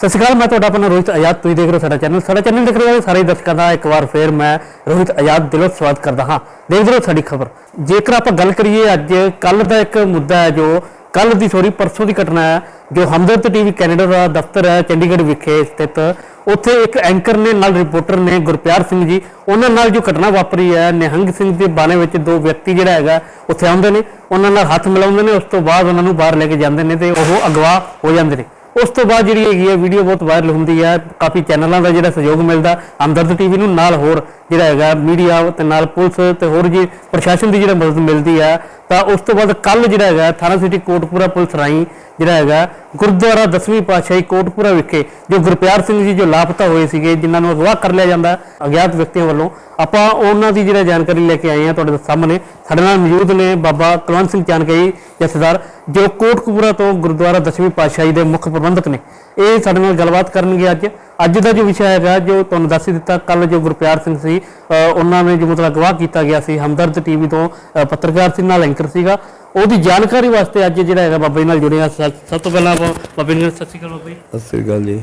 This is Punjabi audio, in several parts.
ਸਤਿ ਸ਼੍ਰੀ ਅਕਾਲ, ਮੈਂ ਤੁਹਾਡਾ ਆਪਣਾ ਰੋਹਿਤ ਆਜ਼ਾਦ ਤੁਸੀਂ ਦੇਖ ਰਹੇ ਹੋ ਸਾਡਾ ਚੈਨਲ ਸਾਡਾ ਚੈਨਲ ਦੇਖ ਰਹੇ ਹੋ ਸਾਰੇ ਦਰਸ਼ਕਾਂ ਦਾ ਇੱਕ ਵਾਰ ਫੇਰ ਮੈਂ ਰੋਹਿਤ ਆਜ਼ਾਦ ਦਿਲੋਂ ਸਵਾਗਤ ਕਰਦਾ ਹਾਂ। ਦੇਖਦੇ ਰਹੋ ਸਾਡੀ ਖਬਰ। ਜੇਕਰ ਆਪਾਂ ਗੱਲ ਕਰੀਏ ਅੱਜ ਕੱਲ ਦਾ ਇੱਕ ਮੁੱਦਾ ਹੈ ਜੋ ਕੱਲ ਦੀ ਸੋਰੀ, ਪਰਸੋਂ ਦੀ ਘਟਨਾ ਹੈ, ਜੋ ਹਮਦਰਦ ਟੀਵੀ ਕੈਨੇਡਾ ਦਾ ਦਫ਼ਤਰ ਹੈ, ਚੰਡੀਗੜ੍ਹ ਵਿਖੇ ਸਥਿਤ। ਉੱਥੇ ਇੱਕ ਐਂਕਰ ਨੇ ਨਾਲ ਰਿਪੋਰਟਰ ਨੇ ਗੁਰਪਿਆਰ ਸਿੰਘ ਜੀ, ਉਹਨਾਂ ਨਾਲ ਜੋ ਘਟਨਾ ਵਾਪਰੀ ਹੈ, ਨਿਹੰਗ ਸਿੰਘ ਦੇ ਬਾਣੇ ਵਿੱਚ ਦੋ ਵਿਅਕਤੀ ਜਿਹੜਾ ਹੈਗਾ, ਉੱਥੇ ਆਉਂਦੇ ਨੇ। ਉਹਨਾਂ ਨਾਲ ਹੱਥ ਮਿਲਾਉਂਦੇ ਨੇ, ਉਸ ਤੋਂ ਬਾਅਦ ਉਹਨਾਂ ਨੂੰ ਬਾਹਰ ਲੈ ਕੇ ਜਾਂਦੇ ਨੇ ਤੇ ਉਹ ਅਗਵਾ ਹੋ ਜਾਂਦੇ ਨੇ। ਉਸ ਤੋਂ ਬਾਅਦ ਜਿਹੜੀ ਹੈਗੀ ਹੈ ਵੀਡੀਓ ਬਹੁਤ ਵਾਇਰਲ ਹੁੰਦੀ ਹੈ ਕਾਫੀ ਚੈਨਲਾਂ ਦਾ ਜਿਹੜਾ ਸਹਿਯੋਗ ਮਿਲਦਾ ਹਮਦਰਦ ਟੀਵੀ ਨੂੰ, ਨਾਲ ਹੋਰ ਜਿਹੜਾ ਹੈਗਾ ਮੀਡੀਆ ਤੇ ਨਾਲ ਪੁਲਿਸ ਤੇ ਹੋਰ ਜੀ, ਪ੍ਰਸ਼ਾਸਨ ਦੀ ਜਿਹੜਾ ਮਦਦ ਮਿਲਦੀ ਹੈ ਤਾਂ ਉਸ ਤੋਂ ਬਾਅਦ ਕੱਲ ਜਿਹੜਾ ਹੈਗਾ ਥਾਣਾ ਸਿਟੀ ਕੋਟਪੂਰਾ ਪੁਲਿਸ ਰਾਹੀਂ ਜਿਹੜਾ ਹੈਗਾ ਗੁਰਦੁਆਰਾ ਦਸਵੀਂ ਪਾਤਸ਼ਾਹੀ ਕੋਟਪੂਰਾ ਵਿਖੇ ਜੋ ਗੁਰਪਿਆਰ ਸਿੰਘ ਜੀ ਜੋ ਲਾਪਤਾ ਹੋਏ ਸੀਗੇ, ਜਿਨ੍ਹਾਂ ਨੂੰ ਅਗਵਾ ਕਰ ਲਿਆ ਜਾਂਦਾ, ਅਗਿਆਤ ਵਿਅਕਤੀਆਂ ਵੱਲੋਂ, ਆਪਾਂ ਉਹਨਾਂ ਦੀ ਜਿਹੜਾ ਜਾਣਕਾਰੀ ਲੈ ਕੇ ਆਏ ਹਾਂ ਤੁਹਾਡੇ ਸਾਹਮਣੇ। ਸਾਡੇ ਨਾਲ ਮੌਜੂਦ ਨੇ ਬਾਬਾ ਕੁਲਵੰਤ ਸਿੰਘ ਚਾਨਕਈ ਜਥੇਦਾਰ ਜੋ ਕੋਟਕਪੂਰਾ ਤੋਂ ਗੁਰਦੁਆਰਾ ਦਸਵੀਂ ਪਾਤਸ਼ਾਹੀ ਦੇ ਮੁੱਖ ਪ੍ਰਬੰਧਕ ਨੇ। ਇਹ ਸਾਡੇ ਨਾਲ ਗੱਲਬਾਤ ਕਰਨਗੇ ਅੱਜ। ਅੱਜ ਦਾ ਜੋ ਵਿਸ਼ਾ ਹੈਗਾ, ਜੋ ਤੁਹਾਨੂੰ ਦੱਸ ਹੀ ਦਿੱਤਾ ਕੱਲ ਜੋ ਗੁਰਪਿਆਰ ਸਿੰਘ ਸੀ ਉਹਨਾਂ ਨੇ ਜੋ ਮਤਲਬ ਅਗਵਾ ਕੀਤਾ ਗਿਆ ਸੀ ਹਮਦਰਦ ਟੀਵੀ ਤੋਂ ਪੱਤਰਕਾਰ ਸੀ ਨਾਲ ਐਂਕਰ ਸੀਗਾ। ਉਹਦੀ ਜਾਣਕਾਰੀ ਵਾਸਤੇ ਅੱਜ ਜਿਹੜਾ ਹੈਗਾ ਬਾਬਾ ਨਾਲ ਜੁੜੇ ਹਾਂ। ਸਭ ਤੋਂ ਪਹਿਲਾਂ ਬਾਬੇ ਜੀ ਨੂੰ ਸਤਿ ਸ਼੍ਰੀ ਅਕਾਲ ਬਾਬਾ ਸਤਿ ਸ੍ਰੀ ਅਕਾਲ ਜੀ।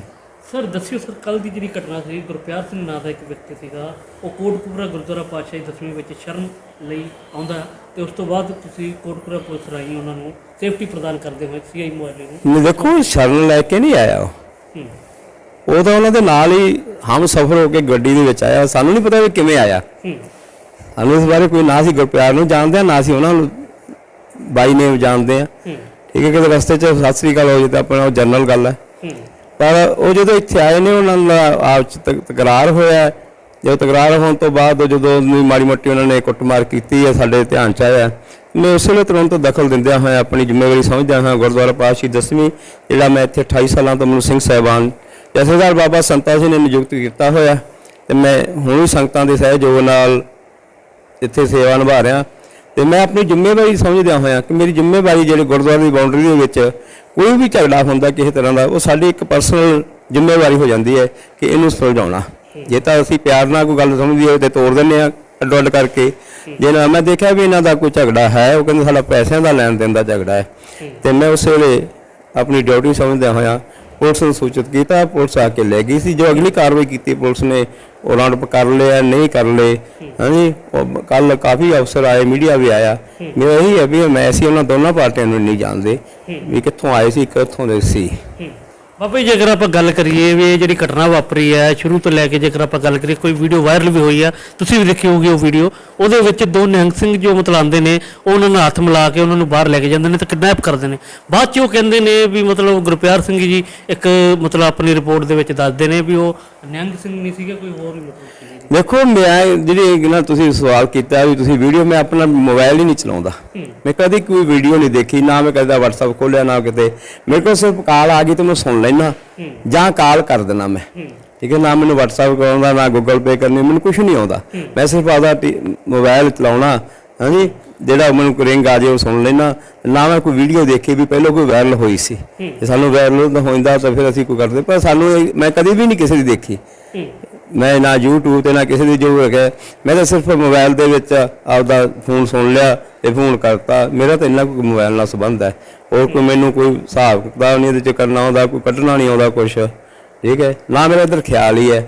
ਸਰ ਦੱਸਿਓ ਸਰ ਕੱਲ ਦੀ ਜਿਹੜੀ ਘਟਨਾ ਸੀ ਗੁਰਪਿਆਰ ਸਿੰਘ ਨਾਂ ਦਾ ਇੱਕ ਵਿਅਕਤੀ ਸੀਗਾ। ਉਹ ਕੋਟਕਪੂਰਾ ਗੁਰਦੁਆਰਾ ਪਾਤਸ਼ਾਹੀ ਦਸਵੀਂ ਵਿੱਚ ਸ਼ਰਨ ਲਈ ਆਉਂਦਾ ਤੇ ਉਸ ਤੋਂ ਬਾਅਦ ਤੁਸੀਂ ਕੋਟਕਪੂਰਾ ਪੁਲਿਸ ਰਾਹੀਂ ਉਹਨਾਂ ਨੂੰ ਸੇਫਟੀ ਪ੍ਰਦਾਨ ਕਰਦੇ ਹੋਏ ਸੀਆਈ ਮੁਆਲੇ ਨੂੰ ਦੇਖੋ ਸ਼ਰਨ ਲੈ ਕੇ ਨਹੀਂ ਆਇਆ ਉਹ। ਉਹ ਤਾਂ ਉਹਨਾਂ ਦੇ ਨਾਲ ਹੀ ਹਮ ਸਫਰ ਹੋ ਕੇ ਗੱਡੀ ਦੇ ਵਿੱਚ ਆਇਆ। ਸਾਨੂੰ ਨਹੀਂ ਪਤਾ ਵੀ ਕਿਵੇਂ ਆਇਆ। ਹੂੰ। ਸਾਨੂੰ ਇਸ ਬਾਰੇ ਕੋਈ ਨਾ ਸੀ ਗੁਰਪਿਆਰ ਨੂੰ ਜਾਣਦੇ ਆ ਨਾ ਸੀ ਉਹਨਾਂ ਨੂੰ ਬਾਈ ਨੇ ਜਾਣਦੇ ਆ ਠੀਕ ਹੈ ਕਿ ਰਸਤੇ 'ਚ ਸਤਿ ਸ੍ਰੀ ਅਕਾਲ ਹੋ ਜੇ ਤਾਂ ਆਪਣਾ ਜਨਰਲ ਗੱਲ ਹੈ। ਪਰ ਉਹ ਜਦੋਂ ਇੱਥੇ ਆਏ ਨੇ ਉਹਨਾਂ ਦਾ ਆਪ 'ਚ ਤਕ- ਤਕਰਾਰ ਹੋਇਆ। ਜਦੋਂ ਤਕਰਾਰ ਹੋਣ ਤੋਂ ਬਾਅਦ ਉਹ ਜਦੋਂ ਮਾੜੀ ਮੋਟੀ ਉਹਨਾਂ ਨੇ ਕੁੱਟਮਾਰ ਕੀਤੀ ਹੈ ਸਾਡੇ ਧਿਆਨ 'ਚ ਆਇਆ। ਮੈਂ ਉਸ ਵੇਲੇ ਤੁਰੰਤ ਦਖਲ ਦਿੰਦਿਆਂ ਹੋਇਆ ਆਪਣੀ ਜ਼ਿੰਮੇਵਾਰੀ ਸਮਝਦਿਆਂ ਹਾਂ ਗੁਰਦੁਆਰਾ ਪਾਤਸ਼ਾਹੀ ਦਸਵੀਂ ਜਿਹੜਾ ਮੈਂ ਇੱਥੇ 28 ਸਾਲਾਂ ਤੋਂ ਮੈਨੂੰ ਸਿੰਘ ਸਾਹਿਬਾਨ ਜਥੇਦਾਰ ਬਾਬਾ ਸੰਤਾ ਜੀ ਨੇ ਨਿਯੁਕਤ ਕੀਤਾ ਹੋਇਆ ਤੇ ਮੈਂ ਹੁਣ ਵੀ ਸੰਗਤਾਂ ਦੇ ਸਹਿਯੋਗ ਨਾਲ ਇੱਥੇ ਸੇਵਾ ਨਿਭਾ ਰਿਹਾ। ਤੇ ਮੈਂ ਆਪਣੀ ਜ਼ਿੰਮੇਵਾਰੀ ਸਮਝਦਿਆਂ ਹੋਇਆ ਕਿ ਮੇਰੀ ਜ਼ਿੰਮੇਵਾਰੀ ਜਿਹੜੇ ਗੁਰਦੁਆਰੇ ਦੀ ਬਾਉਂਡਰੀ ਦੇ ਵਿੱਚ ਕੋਈ ਵੀ ਝਗੜਾ ਹੁੰਦਾ ਕਿਸੇ ਤਰ੍ਹਾਂ ਦਾ, ਉਹ ਸਾਡੀ ਇੱਕ ਪਰਸਨਲ ਜ਼ਿੰਮੇਵਾਰੀ ਹੋ ਜਾਂਦੀ ਹੈ ਕਿ ਇਹਨੂੰ ਸੁਲਝਾਉਣਾ। ਜੇ ਤਾਂ ਅਸੀਂ ਪਿਆਰ ਨਾਲ ਕੋਈ ਗੱਲ ਸਮਝਦੀ ਹੋਏ ਤੇ ਤੋੜ ਦਿੰਦੇ ਆ ਅੱਡੋ ਅੱਡ ਕਰਕੇ। ਜੇ ਨਾ, ਮੈਂ ਦੇਖਿਆ ਵੀ ਇਹਨਾਂ ਦਾ ਕੋਈ ਝਗੜਾ ਹੈ, ਉਹ ਕਹਿੰਦੇ ਸਾਡਾ ਪੈਸਿਆਂ ਦਾ ਲੈਣ ਦੇਣ ਦਾ ਝਗੜਾ ਹੈ। ਤੇ ਮੈਂ ਉਸ ਵੇਲੇ ਆਪਣੀ ਡਿਊਟੀ ਸਮਝਦਿਆਂ ਹੋਇਆ ਪੁਲਿਸ ਨੂੰ ਸੂਚਿਤ ਕੀਤਾ, ਪੁਲਿਸ ਆ ਕੇ ਲੈ ਗਈ ਸੀ। ਜੋ ਅਗਲੀ ਕਾਰਵਾਈ ਕੀਤੀ, ਪੁਲਿਸ ਨੇ ਉਹ ਰਾਉਂਡ ਕਰ ਲਿਆ, ਨਹੀਂ ਕਰ ਲਏ। ਹਾਂਜੀ ਕੱਲ ਕਾਫੀ ਅਫਸਰ ਆਏ, ਮੀਡੀਆ ਵੀ ਆਇਆ। ਮੇਰਾ ਇਹੀ ਹੈ ਵੀ ਮੈਂ ਸੀ, ਉਹਨਾਂ ਦੋਨਾਂ ਪਾਰਟੀਆਂ ਨੂੰ ਨਹੀਂ ਜਾਣਦੇ। ਵੀ ਕਿੱਥੋਂ ਆਏ ਸੀ, ਕਿੱਥੋਂ ਦੇ ਸੀ। ਹੂੰ। ਬਾਬਾ ਜੀ, ਜੇਕਰ ਆਪਾਂ ਗੱਲ ਕਰੀਏ ਵੀ ਇਹ ਜਿਹੜੀ ਘਟਨਾ ਵਾਪਰੀ ਹੈ, ਸ਼ੁਰੂ ਤੋਂ ਲੈ ਕੇ ਜੇਕਰ ਆਪਾਂ ਗੱਲ ਕਰੀਏ, ਕੋਈ ਵੀਡੀਓ ਵਾਇਰਲ ਵੀ ਹੋਈ ਆ, ਤੁਸੀਂ ਵੀ ਦੇਖੀ ਹੋਊਗੀ ਉਹ ਵੀਡੀਓ। ਉਹਦੇ ਵਿੱਚ ਦੋ ਨਿਹੰਗ ਸਿੰਘ ਜੋ ਮਤਲਬ ਆਉਂਦੇ ਨੇ ਉਹ ਉਹਨਾਂ ਨੂੰ ਹੱਥ ਮਿਲਾ ਕੇ ਉਹਨਾਂ ਨੂੰ ਬਾਹਰ ਲੈ ਕੇ ਜਾਂਦੇ ਨੇ ਤੇ ਕਿਡਨੈਪ ਕਰਦੇ ਨੇ। ਬਾਅਦ ਚ ਉਹ ਕਹਿੰਦੇ ਨੇ ਵੀ ਮਤਲਬ ਗੁਰਪਿਆਰ ਸਿੰਘ ਜੀ ਇੱਕ ਮਤਲਬ ਆਪਣੀ ਰਿਪੋਰਟ ਦੇ ਵਿੱਚ ਦੱਸਦੇ ਨੇ ਵੀ ਉਹ ਨਿਹੰਗ ਸਿੰਘ ਨਹੀਂ ਸੀਗਾ ਕੋਈ ਹੋਰ ਮਤਲਬ ਦੇਖੋ ਮੈਂ ਜਿਹੜੀ ਨਾ ਤੁਸੀਂ ਸਵਾਲ ਕੀਤਾ ਵੀ ਤੁਸੀਂ ਵੀਡੀਓ ਮੈਂ ਆਪਣਾ ਮੋਬਾਈਲ ਹੀ ਨਹੀਂ ਚਲਾਉਂਦਾ। ਮੈਂ ਕਦੀ ਕੋਈ ਵੀਡੀਓ ਨਹੀਂ ਦੇਖੀ ਨਾ ਮੈਂ ਕਦੇ WhatsApp ਖੋਲਿਆ ਨਾ ਕਿਤੇ। ਮੇਰੇ ਕੋਲ ਸਿਰਫ ਕਾਲ ਆ ਗਈ ਤੇ ਮੈਂ ਸੁਣ ਲੈਣਾ ਜਾਂ ਕਾਲ ਕਰ ਦੇਣਾ ਮੈਂ। ਠੀਕ ਹੈ ਨਾ ਮੈਨੂੰ WhatsApp ਕਰਾਉਂਦਾ ਨਾ Google Pay ਕਰਨੀ ਮੈਨੂੰ ਕੁਝ ਨਹੀਂ ਆਉਂਦਾ। ਮੈਂ ਸਿਰਫ ਆਦਾ ਮੋਬਾਈਲ ਚਲਾਉਣਾ ਹਾਂਜੀ ਜਿਹੜਾ ਮੈਨੂੰ ਰਿੰਗ ਆ ਜਾਏ ਉਹ ਸੁਣ ਲੈਣਾ ਨਾ ਮੈਂ ਕੋਈ ਵੀਡੀਓ ਦੇਖੀ ਵੀ ਪਹਿਲਾਂ ਕੋਈ ਵਾਇਰਲ ਹੋਈ ਸੀ। ਜੇ ਸਾਨੂੰ ਵਾਇਰਲ ਹੋਇੰਦਾ ਤਾਂ ਫਿਰ ਅਸੀਂ ਕੋਈ ਕਰਦੇ। ਪਰ ਸਾਨੂੰ ਮੈਂ ਕਦੀ ਵੀ ਨਹੀਂ ਕਿਸੇ ਦੀ ਦੇਖੀ। ਮੈਂ ਨਾ YouTube ਤੇ ਨਾ ਕਿਸੇ ਦੀ ਜੋ ਹੈਗਾ। ਮੈਂ ਤਾਂ ਸਿਰਫ ਮੋਬਾਈਲ ਦੇ ਵਿੱਚ ਆਪਦਾ ਫੋਨ ਸੁਣ ਲਿਆ ਤੇ ਫੋਨ ਕਰਤਾ। ਮੇਰਾ ਤਾਂ ਇੰਨਾ ਕੋਈ ਮੋਬਾਈਲ ਨਾਲ ਸੰਬੰਧ ਹੈ। ਹੋਰ ਕੋਈ ਮੈਨੂੰ ਕੋਈ ਹਿਸਾਬ ਕਿਤਾਬ ਨਹੀਂ ਇਹਦੇ ਚ ਕਰਨਾ ਆਉਂਦਾ ਕੋਈ ਕੱਢਣਾ ਨਹੀਂ ਆਉਂਦਾ ਕੁਛ। ਠੀਕ ਹੈ? ਨਾ ਮੇਰਾ ਇਧਰ ਖਿਆਲ ਹੀ ਹੈ।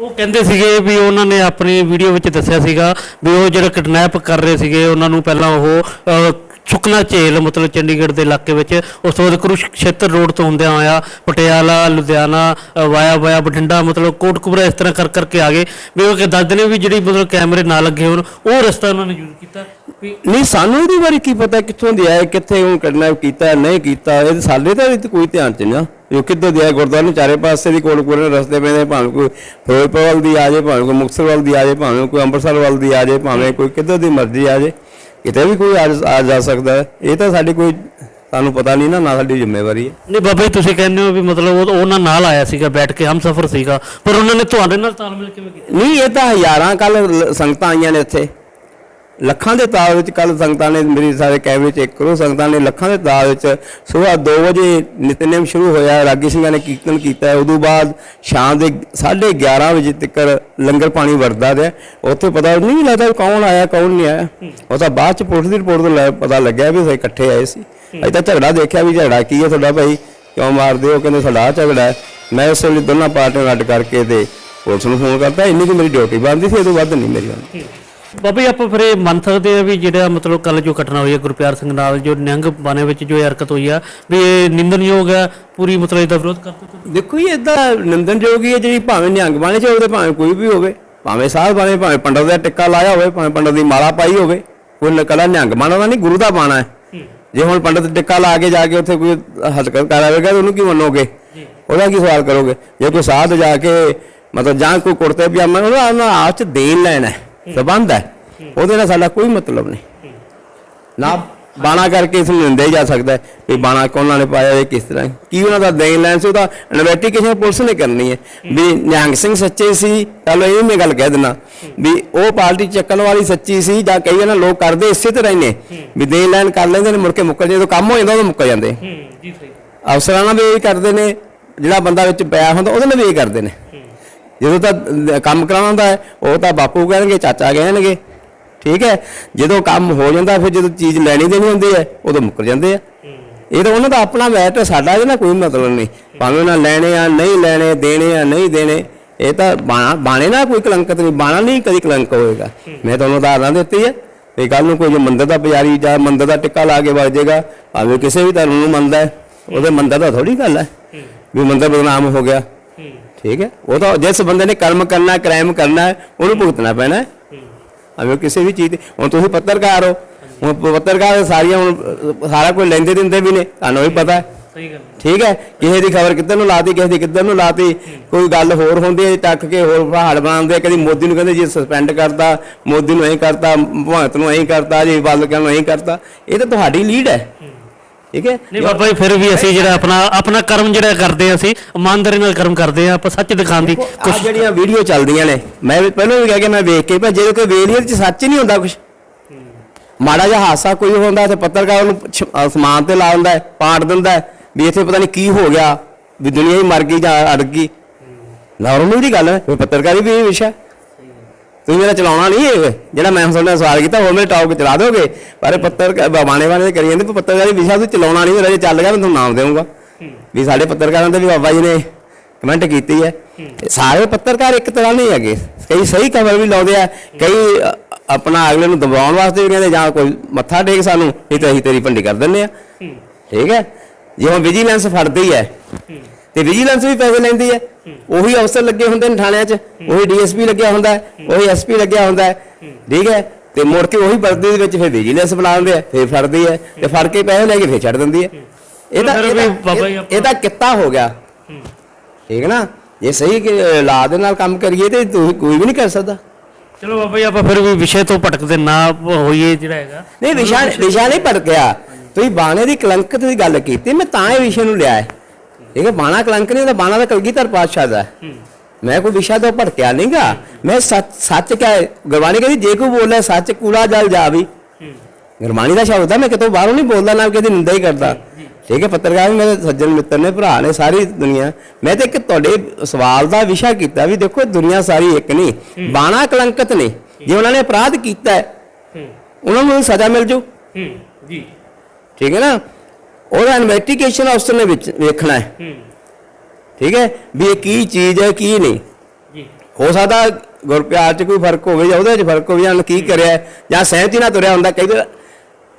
ਉਹ ਕਹਿੰਦੇ ਸੀਗੇ ਵੀ ਉਹਨਾਂ ਨੇ ਆਪਣੀ ਵੀਡੀਓ ਵਿੱਚ ਦੱਸਿਆ ਸੀਗਾ ਵੀ ਉਹ ਜਿਹੜਾ ਕਿਡਨੈਪ ਕਰ ਰਹੇ ਸੀਗੇ ਉਹਨਾਂ ਨੂੰ ਪਹਿਲਾਂ ਉਹ ਅਹ, ਸੁਖਨਾ ਝੇਲ ਮਤਲਬ ਚੰਡੀਗੜ੍ਹ ਦੇ ਇਲਾਕੇ ਵਿੱਚ ਉਸ ਤੋਂ ਬਾਅਦ ਕੁਰੂਕਸ਼ੇਤਰ ਰੋਡ ਤੋਂ ਹੁੰਦਿਆਂ ਹੋਇਆ ਪਟਿਆਲਾ ਲੁਧਿਆਣਾ ਵਾਇਆ ਵਾਇਆ ਬਠਿੰਡਾ ਮਤਲਬ ਕੋਟਕਪੂਰਾ ਇਸ ਤਰ੍ਹਾਂ ਕਰ ਕਰਕੇ ਆ ਗਏ। ਵੀ ਉਹ ਕਿ ਦੱਸਦੇ ਨੇ ਵੀ ਜਿਹੜੀ ਮਤਲਬ ਕੈਮਰੇ ਨਾ ਲੱਗੇ ਹੋਣ ਉਹ ਰਸਤਾ ਉਹਨਾਂ ਨੇ ਯੂਜ਼ ਕੀਤਾ। ਵੀ ਨਹੀਂ ਸਾਨੂੰ ਇਹਦੀ ਬਾਰੇ ਕੀ ਪਤਾ ਕਿੱਥੋਂ ਦੀ ਆਇਆ ਕਿੱਥੇ ਉਹ ਕਿਡਨੈਪ ਕੀਤਾ ਨਹੀਂ ਕੀਤਾ ਇਹ ਸਾਡੇ ਤਾਂ ਕੋਈ ਧਿਆਨ ਚ ਨਹੀਂ ਜੋ ਕਿੱਦੋਂ ਦੀ ਆਇਆ ਗੁਰਦੁਆਰੇ ਨੂੰ ਚਾਰੇ ਪਾਸੇ ਦੀ ਕੋਲ ਕੋਲ ਰਸਤੇ ਪੈਂਦੇ ਭਾਵੇਂ ਕੋਈ ਫਿਰੋਜ਼ਪੁਰ ਵੱਲ ਦੀ ਆ ਜਾਏ ਭਾਵੇਂ ਕੋਈ ਮੁਕਤਸਰ ਵੱਲ ਦੀ ਆ ਜਾਏ ਭਾਵੇਂ ਕੋਈ ਅੰਮ੍ਰਿਤਸਰ ਵੱਲ ਦੀ ਆ ਜਾਏ ਭਾਵੇਂ ਕੋਈ ਕਿੱਦੋਂ ਦੀ ਮਰਜ਼ੀ ਆ ਜਾਏ ਕਿਤੇ ਵੀ ਕੋਈ ਆ ਆ ਜਾ ਸਕਦਾ ਹੈ। ਇਹ ਤਾਂ ਸਾਡੀ ਕੋਈ ਸਾਨੂੰ ਪਤਾ ਨਹੀਂ ਨਾ ਨਾ ਸਾਡੀ ਜ਼ਿੰਮੇਵਾਰੀ ਹੈ। ਨਹੀਂ ਬਾਬਾ ਜੀ ਤੁਸੀਂ ਕਹਿੰਦੇ ਹੋ ਵੀ ਮਤਲਬ ਉਹ ਉਹਨਾਂ ਨਾਲ ਆਇਆ ਸੀਗਾ ਬੈਠ ਕੇ ਹਮ ਸਫਰ ਸੀਗਾ ਪਰ ਉਹਨਾਂ ਨੇ ਤੁਹਾਡੇ ਨਾਲ ਤਾਲਮੇਲ ਕਿਵੇਂ ਕੀਤਾ? ਨਹੀਂ ਇਹ ਤਾਂ ਹਜ਼ਾਰਾਂ ਕੱਲ ਸੰਗਤਾਂ ਆਈਆਂ ਨੇ ਇੱਥੇ। ਲੱਖਾਂ ਦੇ ਤਾਲ ਵਿੱਚ ਕੱਲ ਸੰਗਤਾਂ ਨੇ ਮੇਰੀ ਸਾਰੇ ਕੈਮਰੇ ਚੈੱਕ ਕਰੋ, ਸੰਗਤਾਂ ਨੇ ਲੱਖਾਂ ਦੇ ਤਾਲ ਵਿੱਚ ਸਵੇਰ 2 ਵਜੇ ਨਿਤਨੇਮ ਸ਼ੁਰੂ ਹੋਇਆ, ਰਾਗੀ ਸਿੰਘਾਂ ਨੇ ਕੀਰਤਨ ਕੀਤਾ। ਉਦੋਂ ਬਾਅਦ ਸ਼ਾਮ ਦੇ 11:30 ਵਜੇ ਤੱਕ ਲੰਗਰ ਪਾਣੀ ਵਰਦਾ ਰਿਹਾ। ਉੱਥੇ ਪਤਾ ਨਹੀਂ ਲੱਗਦਾ ਵੀ ਕੌਣ ਆਇਆ, ਕੌਣ ਨਹੀਂ ਆਇਆ। ਉਹ ਤਾਂ ਬਾਅਦ ਚ ਪੁਲਿਸ ਦੀ ਰਿਪੋਰਟ ਤੋਂ ਲੈ- ਪਤਾ ਲੱਗਿਆ ਵੀ ਅਸੀਂ ਇਕੱਠੇ ਆਏ ਸੀ। ਅਜੇ ਤਾਂ ਝਗੜਾ ਦੇਖਿਆ ਵੀ ਝਗੜਾ ਕੀ ਹੈ ਤੁਹਾਡਾ ਭਾਈ, ਕਿਉਂ ਮਾਰਦੇ ਹੋ? ਕਹਿੰਦੇ ਸਾਡਾ ਆਹ ਝਗੜਾ ਹੈ। ਮੈਂ ਉਸ ਵੇਲੇ ਦੋਨਾਂ ਪਾਰਟੀਆਂ ਨੂੰ ਅੱਡ ਕਰਕੇ ਤੇ ਪੁਲਿਸ ਨੂੰ ਫੋਨ ਕਰਤਾ। ਇੰਨੀ ਕਿ ਮੇਰੀ ਡਿਊਟੀ ਬਣਦੀ ਸੀ, ਇਹ ਤੋਂ ਵੱਧ ਨਹੀਂ ਮੇਰੀ ਬਣਦੀ। ਬਾਬਾ ਜੀ ਆਪਾਂ ਫਿਰ ਇਹ ਮੰਨ ਸਕਦੇ ਆ ਵੀ ਜਿਹੜਾ ਮਤਲਬ ਕੱਲ ਜੋ ਘਟਨਾ ਹੋਈ ਹੈ ਗੁਰਪਿਆਰ ਸਿੰਘ ਨਾਲ ਜੋ ਨਿਹੰਗ ਬਾਣੇ ਵਿੱਚ ਜੋ ਇਹ ਹਰਕਤ ਹੋਈ ਆ ਵੀ ਇਹ ਨਿੰਦਨਯੋਗ ਹੈ ਪੂਰੀ ਮਤਲਬ ਇਹਦਾ ਵਿਰੋਧ ਕਰਦੇ ਤੁਸੀਂ? ਦੇਖੋ ਜੀ ਇਦਾਂ ਨਿੰਦਨਯੋਗ ਹੀ ਹੈ ਜਿਹੜੀ ਭਾਵੇਂ ਨਿਹੰਗ ਬਾਣੇ ਚ ਹੋਵੇ ਭਾਵੇਂ ਕੋਈ ਵੀ ਹੋਵੇ ਭਾਵੇਂ ਸਾਧ ਬਾਣੇ ਭਾਵੇਂ ਪੰਡਤ ਦਾ ਟਿੱਕਾ ਲਾਇਆ ਹੋਵੇ ਭਾਵੇਂ ਪੰਡਤ ਦੀ ਮਾਲਾ ਪਾਈ ਹੋਵੇ ਕੋਈ ਨਕਲਾ ਨਿਹੰਗ ਬਾਣਾ ਦਾ ਨਹੀਂ ਗੁਰੂ ਦਾ ਬਾਣਾ ਹੈ। ਜੇ। ਹੁਣ ਪੰਡਤ ਟਿੱਕਾ ਲਾ ਕੇ ਜਾ ਕੇ ਉੱਥੇ ਕੋਈ ਹਰਕਤ ਕਰਾਵੇਗਾ ਤਾਂ ਉਹਨੂੰ ਕੀ ਮੰਨੋਗੇ? ਉਹਦਾ ਕੀ ਸਵਾਲ ਕਰੋਗੇ? ਜੇ ਕੋਈ ਸਾਧ ਜਾ ਕੇ ਮਤਲਬ ਜਾਂ ਕੋਈ ਕੁੜਤੇ ਪਜਾਮਾ ਉਹਦਾ ਆਪ ਚ ਦੇਣ ਲੈਣਾ ਹੈ। ਸਬੰਧ ਹੈ। ਉਹਦੇ ਨਾਲ ਸਾਡਾ ਕੋਈ ਮਤਲਬ ਨਹੀਂ। ਨਾ ਬਾਣਾ ਕਰਕੇ ਇਸ ਨੂੰ ਨਿੰਦਿਆ ਜਾ ਸਕਦਾ ਹੈ ਵੀ ਬਾਣਾ ਕੋਨਾਂ ਨੇ ਪਾਇਆ ਇਹ ਕਿਸ ਤਰ੍ਹਾਂ। ਕੀ ਉਹਨਾਂ ਦਾ ਦੇਣ ਲੈਣ ਸੀ ਉਹਦਾ ਇਨਵੈਸਟੀਗੇਸ਼ਨ ਪੁਲਿਸ ਨੇ ਕਰਨੀ ਹੈ। ਵੀ ਨਿਹੰਗ ਸਿੰਘ ਸੱਚੇ ਸੀ ਚਲੋ ਇਹ ਮੈਂ ਗੱਲ ਕਹਿ ਦਿੰਦਾ। ਵੀ ਉਹ ਪਾਰਟੀ ਚੱਕਣ ਵਾਲੀ ਸੱਚੀ ਸੀ ਜਾਂ ਕਈ ਨਾ ਲੋਕ ਕਰਦੇ ਇਸੇ ਤਰ੍ਹਾਂ ਹੀ ਨੇ। ਵੀ ਦੇਣ ਲੈਣ ਕਰ ਲੈਂਦੇ ਨੇ ਮੁੜ ਕੇ ਮੁੱਕਰ ਜਦੋਂ ਕੰਮ ਹੋ ਜਾਂਦਾ ਉਦੋਂ ਮੁੱਕ ਜਾਂਦੇ। ਹੂੰ। ਜੀ ਸਹੀ। ਅਫਸਰਾਂ ਨਾਲ ਵੀ ਇਹ ਕਰਦੇ ਨੇ ਜਿਹੜਾ ਬੰਦਾ ਵਿੱਚ ਪਿਆ ਹੁੰਦਾ ਉਹਦੇ ਨਾਲ ਵੀ ਇਹ ਕਰਦੇ ਨੇ। ਜਦੋਂ ਤਾਂ ਕੰਮ ਕਰਾਉਣਾ ਹੁੰਦਾ ਹੈ, ਉਹ ਤਾਂ ਬਾਪੂ ਕਹਿਣਗੇ, ਚਾਚਾ ਕਹਿਣਗੇ। ਠੀਕ ਹੈ? ਜਦੋਂ ਕੰਮ ਹੋ ਜਾਂਦਾ, ਫਿਰ ਜਦੋਂ ਚੀਜ਼ ਲੈਣੀ ਦੇਣੀ ਹੁੰਦੀ ਹੈ, ਉਦੋਂ ਮੁੱਕਰ ਜਾਂਦੇ ਆ। ਇਹ ਤਾਂ ਉਹਨਾਂ ਦਾ ਆਪਣਾ ਮੈਟ ਸਾਡਾ ਇਹਦੇ ਨਾਲ ਕੋਈ ਮਤਲਬ ਨਹੀਂ। ਭਾਵੇਂ ਉਹਨਾਂ ਲੈਣੇ ਆ, ਨਹੀਂ ਲੈਣੇ, ਦੇਣੇ ਆ, ਨਹੀਂ ਦੇਣੇ, ਇਹ ਤਾਂ ਬਾਣਾ, ਬਾਣੇ ਨਾਲ ਕੋਈ ਕਲੰਕਤ ਨਹੀਂ, ਬਾਣਾ ਨਹੀਂ ਕਦੀ ਕਲੰਕ ਹੋਏਗਾ। ਮੈਂ ਤੁਹਾਨੂੰ ਉਦਾਹਰਨ ਦਿੱਤੀ ਹੈ ਇਹ ਕੱਲ ਨੂੰ ਕੋਈ ਜੋ ਮੰਦਰ ਦਾ ਪੁਜਾਰੀ ਜਾਂ ਮੰਦਰ ਦਾ ਟਿੱਕਾ ਲਾ ਕੇ ਵਗ ਜਾਏਗਾ ਭਾਵੇਂ ਕਿਸੇ ਵੀ ਧਰਮ ਨੂੰ ਮੰਨਦਾ ਹੈ, ਉਹਦੇ ਮੰਦਰ ਦਾ ਥੋੜੀ ਗੱਲ ਹੈ। ਵੀ ਮੰਦਰ ਬਦਨਾਮ ਹੋ ਗਿਆ। ਠੀਕ ਹੈ? ਉਹ ਤਾਂ ਜਿਸ ਬੰਦੇ ਨੇ ਕਰਮ ਕਰਨਾ ਕ੍ਰਾਈਮ ਕਰਨਾ ਹੈ ਉਹਨੂੰ ਭੁਗਤਣਾ ਪੈਣਾ ਹੈ। ਅਵੇ ਕਿਸੇ ਵੀ ਚੀਜ਼ ਤੇ ਹੁਣ ਤੁਸੀਂ ਪੱਤਰਕਾਰ ਹੋ। ਹੁਣ ਪੱਤਰਕਾਰ ਸਾਰੀਆਂ ਹੁਣ ਸਾਰਾ ਕੁਝ ਲੈਂਦੇ ਦਿੰਦੇ ਵੀ ਨੇ ਤੁਹਾਨੂੰ ਵੀ ਪਤਾ ਹੈ। ਠੀਕ ਹੈ? ਕਿਸੇ ਦੀ ਖਬਰ ਕਿੱਧਰ ਨੂੰ ਲਾਤੀ ਕਿਸੇ ਦੀ ਕਿੱਧਰ ਨੂੰ ਲਾਤੀ ਕੋਈ ਗੱਲ ਹੋਰ ਹੁੰਦੀ ਹੈ ਟੱਕ ਕੇ ਹੋਰ ਪਹਾੜ ਬਣਾਉਂਦੇ ਕਦੀ ਮੋਦੀ ਨੂੰ ਕਹਿੰਦੇ ਜੀ ਸਸਪੈਂਡ ਕਰਤਾ ਮੋਦੀ ਨੂੰ ਐਂ ਕਰਤਾ ਭਗਵੰਤ ਨੂੰ ਐਂ ਕਰਤਾ ਜੀ ਬਾਦਲ ਨੂੰ ਐਂ ਕਰਤਾ। ਇਹ ਤਾਂ ਤੁਹਾਡੀ ਲੀਡ ਹੈ। ਠੀਕ ਹੈ? ਨਹੀਂ ਬਾਬਾ ਜੀ ਫਿਰ ਵੀ ਅਸੀਂ ਜਿਹੜਾ ਆਪਣਾ ਆਪਣਾ ਕਰਮ ਜਿਹੜਾ ਕਰਦੇ ਹਾਂ ਅਸੀਂ ਇਮਾਨਦਾਰੀ ਨਾਲ ਕਰਮ ਕਰਦੇ ਹਾਂ ਆਪਾਂ ਸੱਚ ਦਿਖਾਉਣ ਦੀ ਆ ਜਿਹੜੀਆਂ ਵੀਡੀਓ ਚੱਲਦੀਆਂ ਨੇ ਮੈਂ ਵੀ ਪਹਿਲਾਂ ਵੀ ਕਹਿ ਕੇ ਮੈਂ ਵੇਖ ਕੇ ਪਰ ਜੇ ਕੋਈ ਵੇਲੀਅਰ ਚ ਸੱਚ ਨਹੀਂ ਹੁੰਦਾ ਕੁਝ ਮਾੜਾ ਜਿਹਾ ਹਾਸਾ ਕੋਈ ਹੁੰਦਾ ਤੇ ਪੱਤਰਕਾਰ ਉਹਨੂੰ ਅਹ ਸਮਾਨ ਤੇ ਲਾ ਦਿੰਦਾ ਪਾੜ ਦਿੰਦਾ ਵੀ ਇੱਥੇ ਪਤਾ ਨਹੀਂ ਕੀ ਹੋ ਗਿਆ ਵੀ ਦੁਨੀਆ ਹੀ ਮਰ ਗਈ ਜਾਂ ਅੜ ਗਈ। ਨਾਰਮਲ ਦੀ ਗੱਲ ਹੈ ਪੱਤਰਕਾਰੀ ਵੀ ਇਹ ਵਿਸ਼ਾ। ਤੁਸੀਂ ਮੇਰਾ ਚਲਾਉਣਾ ਨਹੀਂ ਇਹ ਜਿਹੜਾ ਮੈਂ ਤੁਹਾਡੇ ਨਾਲ ਸਵਾਲ ਕੀਤਾ ਹੋਰ ਮੇਰੇ ਟੌਪ ਚਲਾ ਦੋਗੇ? ਪਰ ਪੱਤਰ ਬਾਣੇ ਬਾਣੇ ਤੇ ਕਰੀ ਜਾਂਦੇ ਪਰ ਪੱਤਰਕਾਰੀ ਵਿਸ਼ਾ ਤੁਸੀਂ ਚਲਾਉਣਾ ਨਹੀਂ ਮੇਰਾ ਜੇ ਚੱਲ ਗਿਆ ਮੈਂ ਤੁਹਾਨੂੰ ਨਾਮ ਦੇਵਾਂਗਾ। ਵੀ ਸਾਡੇ ਪੱਤਰਕਾਰਾਂ ਤੇ ਵੀ ਬਾਬਾ ਜੀ ਨੇ ਕਮੈਂਟ ਕੀਤੀ ਹੈ। ਸਾਰੇ ਪੱਤਰਕਾਰ ਇੱਕ ਤਰ੍ਹਾਂ ਨਹੀਂ ਹੈਗੇ। ਕਈ ਸਹੀ ਖਬਰ ਵੀ ਲਾਉਂਦੇ ਆ ਕਈ ਆਪਣਾ ਅਗਲੇ ਨੂੰ ਦਬਾਉਣ ਵਾਸਤੇ ਵੀ ਕਹਿੰਦੇ ਜਾਂ ਕੋਈ ਮੱਥਾ ਟੇਕ ਸਾਨੂੰ ਨਹੀਂ ਤਾਂ ਅਸੀਂ ਤੇਰੀ ਭੰਡੀ ਕਰ ਦਿੰਦੇ ਆ ਠੀਕ ਹੈ? ਜੇ ਹੁਣ ਵਿਜੀਲੈਂਸ ਫੜਦੀ ਹੈ। ਤੇ ਵਿਜੀਲੈਂਸ ਵੀ ਪੈਸੇ ਲੈਂਦੀ ਹੈ। ਉਹੀ ਅਫਸਰ ਲੱਗੇ ਹੁੰਦੇ ਨੇ ਥਾਣਿਆਂ 'ਚ ਉਹੀ ਡੀਐਸਪੀ ਲੱਗਿਆ ਹੁੰਦਾ ਹੈ ਉਹੀ ਐਸਪੀ ਲੱਗਿਆ ਹੁੰਦਾ ਹੈ ਠੀਕ ਹੈ? ਤੇ ਮੁੜ ਕੇ ਉਹੀ ਵਰਦੀ ਦੇ ਵਿੱਚ ਫਿਰ ਵਿਜੀਲੈਂਸ ਬੁਲਾ ਦਿੰਦੇ ਆ ਫਿਰ ਫੜਦੀ ਹੈ ਤੇ ਫੜ ਕੇ ਪੈਸੇ ਲੈ ਕੇ ਫਿਰ ਛੱਡ ਦਿੰਦੀ ਹੈ। ਇਹ ਤਾਂ ਇਹ ਤਾਂ ਕਿੱਤਾ ਹੋ ਗਿਆ। ਠੀਕ ਹੈ ਨਾ? ਜੇ ਸਹੀ ਕਿ ਲਾ ਦੇ ਨਾਲ ਕੰਮ ਕਰੀਏ ਤੇ ਤੁਸੀਂ ਕੋਈ ਵੀ ਨਹੀਂ ਕਰ ਸਕਦਾ। ਚਲੋ ਬਾਬਾ ਜੀ ਆਪਾਂ ਫਿਰ ਵੀ ਵਿਸ਼ੇ ਤੋਂ ਭਟਕਦੇ ਨਾ ਹੋਈਏ ਜਿਹੜਾ ਹੈਗਾ। ਨਹੀਂ ਵਿਸ਼ਾ ਵਿਸ਼ਾ ਨਹੀਂ ਭਟਕਿਆ। ਤੁਸੀਂ ਬਾਣੇ ਦੀ ਕਲੰਕਤ ਦੀ ਗੱਲ ਕੀਤੀ ਮੈਂ ਤਾਂ ਇਹ ਵਿਸ਼ੇ ਨੂੰ ਲਿਆ ਹੈ। ਬਾਣਾ ਕਲੰਕ ਨਹੀਂ ਤਾਂ ਬਾਣਾ ਦਾ ਕਲਗੀਧਰ ਪਾਤਸ਼ਾਹ ਦਾ ਹੈ। ਮੈਂ ਕੋਈ ਵਿਸ਼ਾ ਤੋਂ ਭਟਕਿਆ ਨਹੀਂਗਾ ਮੈਂ ਸੱਚ ਸੱਚ ਕਹਿ ਗੁਰਬਾਣੀ ਕਹਿੰਦੀ ਜੇ ਕੋਈ ਬੋਲੇ ਸੱਚ ਕੂੜਾ ਜਲ ਜਾਵੀ ਗੁਰਬਾਣੀ ਦਾ ਸ਼ਬਦ ਹੈ ਮੈਂ ਕਿਤੋਂ ਬਾਹਰੋਂ ਨਹੀਂ ਬੋਲਦਾ ਨਾ ਕਿਤੇ ਨਿੰਦਾ ਹੀ ਕਰਦਾ ਠੀਕ ਹੈ ਪੱਤਰਕਾਰ ਵੀ ਮੇਰੇ ਸੱਜਣ ਮਿੱਤਰ ਨੇ ਭਰਾ ਨੇ ਸਾਰੀ ਦੁਨੀਆ ਮੈਂ ਤੇ ਇੱਕ ਤੁਹਾਡੇ ਸਵਾਲ ਦਾ ਵਿਸ਼ਾ ਕੀਤਾ ਵੀ ਦੇਖੋ ਦੁਨੀਆ ਸਾਰੀ ਇੱਕ ਨਹੀਂ ਬਾਣਾ ਕਲੰਕਤ ਨੇ ਜੇ ਉਹਨਾਂ ਨੇ ਅਪਰਾਧ ਕੀਤਾ ਉਹਨਾਂ ਨੂੰ ਸਜ਼ਾ ਮਿਲ ਜੀ ਠੀਕ ਹੈ ਨਾ ਉਹਦਾ ਇਨਵੈਸਟੀਗੇਸ਼ਨ ਅਫਸਰ ਨੇ ਵਿੱਚ ਵੇਖਣਾ ਹੈ। ਠੀਕ ਹੈ? ਵੀ ਇਹ ਕੀ ਚੀਜ਼ ਹੈ ਕੀ ਨਹੀਂ। ਜੀ। ਹੋ ਸਕਦਾ ਗੁਰਪਿਆਰ 'ਚ ਕੋਈ ਫ਼ਰਕ ਹੋਵੇ ਜਾਂ ਉਹਦੇ 'ਚ ਫ਼ਰਕ ਹੋਵੇ ਜਾਂ ਕੀ ਕਰਿਆ ਜਾਂ ਸਹਿਮਤੀ ਨਾਲ ਤੁਰਿਆ ਹੁੰਦਾ ਵਾਰ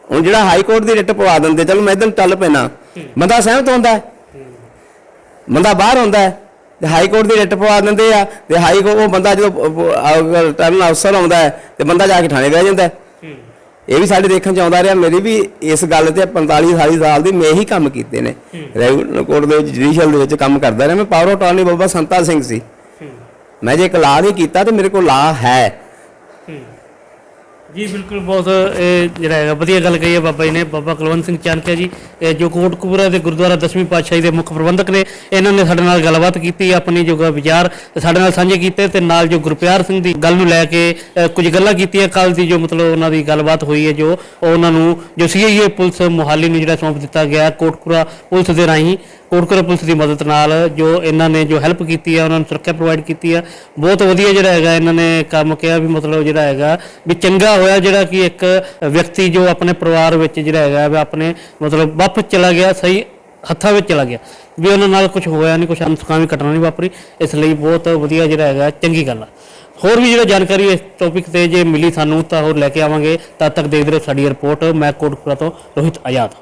ਹੁਣ ਜਿਹੜਾ ਹਾਈ ਕੋਰਟ ਦੀ ਰਿਟ ਪਵਾ ਦਿੰਦੇ ਚਲੋ ਮੈਂ ਇਦਾਂ ਟੱਲ ਪੈਣਾ ਬੰਦਾ ਸਹਿਮਤ ਹੁੰਦਾ ਹੈ। ਬੰਦਾ ਬਾਹਰ ਹੁੰਦਾ ਹੈ ਤੇ ਹਾਈ ਕੋਰਟ ਦੀ ਰਿਟ ਪਵਾ ਦਿੰਦੇ ਆ ਤੇ ਹਾਈ ਕੋਰਟ ਉਹ ਬੰਦਾ ਜਦੋਂ ਰਿਟਰਨ ਅਫਸਰ ਆਉਂਦਾ ਤੇ ਬੰਦਾ ਜਾ ਕੇ ਥਾਣੇ ਬਹਿ ਜਾਂਦਾ ਇਹ ਵੀ ਸਾਡੇ ਦੇਖਣ ਚ ਆਉਂਦਾ ਰਿਹਾ ਮੇਰੀ ਵੀ ਇਸ ਗੱਲ ਤੇ 45 ਸਾਲੀ ਸਾਲ ਦੀ ਮੈਂ ਹੀ ਕੰਮ ਕੀਤੇ ਨੇ। ਰੈਗੂਲਰ ਕੋਰਟ ਦੇ ਵਿੱਚ ਜੁਡੀਸ਼ੀਅਲ ਦੇ ਵਿੱਚ ਕੰਮ ਕਰਦਾ ਰਿਹਾ। ਮੈਂ ਪਾਵਰ ਅਟਾਰਨੀ ਬਾਬਾ ਸੰਤਾ ਸਿੰਘ ਸੀ। ਮੈਂ ਜੇ ਇੱਕ ਲਾ ਨਹੀਂ ਕੀਤਾ ਤੇ ਮੇਰੇ ਕੋਲ ਲਾ ਹੂੰ। ਜੀ ਬਿਲਕੁਲ ਬਹੁਤ ਇਹ ਜਿਹੜਾ ਹੈਗਾ ਵਧੀਆ ਗੱਲ ਕਹੀ ਹੈ ਬਾਬਾ ਜੀ ਨੇ ਬਾਬਾ ਕੁਲਵੰਤ ਸਿੰਘ ਚਾਨਕਿਆ ਜੀ। ਇਹ ਜੋ ਕੋਟਕਪੂਰਾ ਦੇ ਗੁਰਦੁਆਰਾ ਦਸਵੀਂ ਪਾਤਸ਼ਾਹੀ ਦੇ ਮੁੱਖ ਪ੍ਰਬੰਧਕ ਨੇ ਇਹਨਾਂ ਨੇ ਸਾਡੇ ਨਾਲ ਗੱਲਬਾਤ ਕੀਤੀ ਆਪਣੀ ਜੋ ਵਿਚਾਰ ਸਾਡੇ ਨਾਲ ਸਾਂਝੇ ਕੀਤੇ ਤੇ ਨਾਲ ਜੋ ਗੁਰਪਿਆਰ ਸਿੰਘ ਦੀ ਗੱਲ ਨੂੰ ਲੈ ਕੇ ਅ, ਕੁਝ ਗੱਲਾਂ ਕੀਤੀਆਂ ਕੱਲ ਦੀ ਜੋ ਮਤਲਬ ਉਹਨਾਂ ਦੀ ਗੱਲਬਾਤ ਹੋਈ ਹੈ ਜੋ ਉਹਨਾਂ ਨੂੰ ਜੋ ਸੀਆਈਏ ਪੁਲਿਸ ਮੁਹਾਲੀ ਨੂੰ ਜਿਹੜਾ ਸੌਂਪ ਦਿੱਤਾ ਗਿਆ ਕੋਟਕਪੂਰਾ ਪੁਲਿਸ ਦੇ ਰਾਹੀਂ। ਕੋਟਕਪੂਰਾ ਪੁਲਿਸ ਦੀ ਮਦਦ ਨਾਲ ਜੋ ਇਹਨਾਂ ਨੇ ਜੋ ਹੈਲਪ ਕੀਤੀ ਆ, ਉਹਨਾਂ ਨੂੰ ਸੁਰੱਖਿਆ ਪ੍ਰੋਵਾਈਡ ਕੀਤੀ ਆ। ਬਹੁਤ ਵਧੀਆ ਜਿਹੜਾ ਹੈਗਾ ਇਹਨਾਂ ਨੇ ਕੰਮ ਕਿਹਾ ਵੀ ਮਤਲਬ ਜਿਹੜਾ ਹੈਗਾ ਵੀ ਚੰਗਾ ਹੋਇਆ ਜਿਹੜਾ ਕਿ ਇੱਕ ਵਿਅਕਤੀ ਜੋ ਆਪਣੇ ਪਰਿਵਾਰ ਵਿੱਚ ਜਿਹੜਾ ਹੈਗਾ ਵੀ ਆਪਣੇ ਮਤਲਬ ਵਾਪਸ ਚਲਾ ਗਿਆ, ਸਹੀ ਹੱਥਾਂ ਵਿੱਚ ਚਲਾ ਗਿਆ। ਵੀ ਉਹਨਾਂ ਨਾਲ ਕੁਝ ਹੋਇਆ ਨਹੀਂ ਕੁਝ ਅਨਸੁਖਾਵੀ ਘਟਨਾ ਨਹੀਂ ਵਾਪਰੀ, ਇਸ ਲਈ ਬਹੁਤ ਵਧੀਆ ਜਿਹੜਾ ਹੈਗਾ, ਚੰਗੀ ਗੱਲ ਆ। ਹੋਰ ਵੀ ਜਿਹੜਾ ਜਾਣਕਾਰੀ ਇਸ ਟੌਪਿਕ ਤੇ ਜੇ ਮਿਲੀ ਸਾਨੂੰ, ਤਾਂ ਹੋਰ ਲੈ ਕੇ ਆਵਾਂਗੇ। ਤਦ ਤੱਕ ਦੇਖਦੇ ਰਹੋ ਸਾਡੀ ਰਿਪੋਰਟ ਮੈਂ ਕੋਟਪੁਰਾ ਤੋਂ ਰੋਹਿਤ ਆਜ਼ਾਦ।